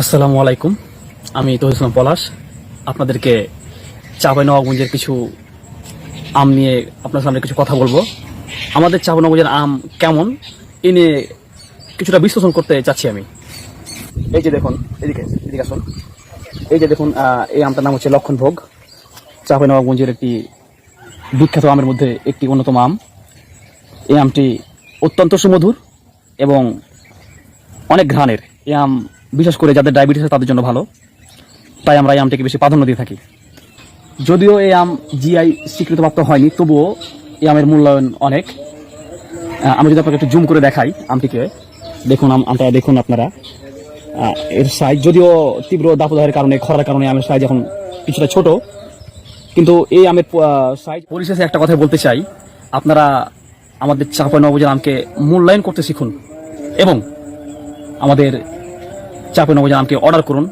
আসসালামু আলাইকুম। আমি তহিদ পলাশ। আপনাদেরকে চাপাই নবাবগঞ্জের কিছু আম নিয়ে আপনার সামনে কিছু কথা বলব। আমাদের চাপাই নবাবগঞ্জের আম কেমন? এ নিয়ে কিছুটা বিশ্লেষণ করতে চাচ্ছি আমি। এই যে দেখুন, এদিকে এদিকে আসুন। এই যে দেখুন এই আমটার নাম হচ্ছে লক্ষণ ভোগ। চাপাই নবাবগঞ্জের একটি বিখ্যাত আমের মধ্যে একটি অন্যতম আম। এই আমটি অত্যন্ত সুমধুর এবং অনেক ঘ্রাণের। এই আম বিশেষ করে যাদের ডায়াবেটিস আছে, তাদের জন্য ভালো। তাই আমরা এই আমটিকে বেশি প্রাধান্য দিয়ে থাকি। যদিও এই আম জিআই স্বীকৃতপ্রাপ্ত হয়নি, তবুও এই আমের মূল্যায়ন অনেক। আমি যদি আপনাকে একটু জুম করে দেখাই আমটিকে। দেখুন আম আমটা, দেখুন আপনারা। এর সাইজ যদিও তীব্র দাপদাহের কারণে, খরার কারণে আমের সাইজ এখন কিছুটা ছোট। কিন্তু এই আমের সাইজ পরিশেষে একটা কথা বলতে চাই। আপনারা আমাদের চাপা নবজার আমকে মূল্যায়ন করতে শিখুন। এবং আমাদের চাপে নবজান আমকে অর্ডার করুন।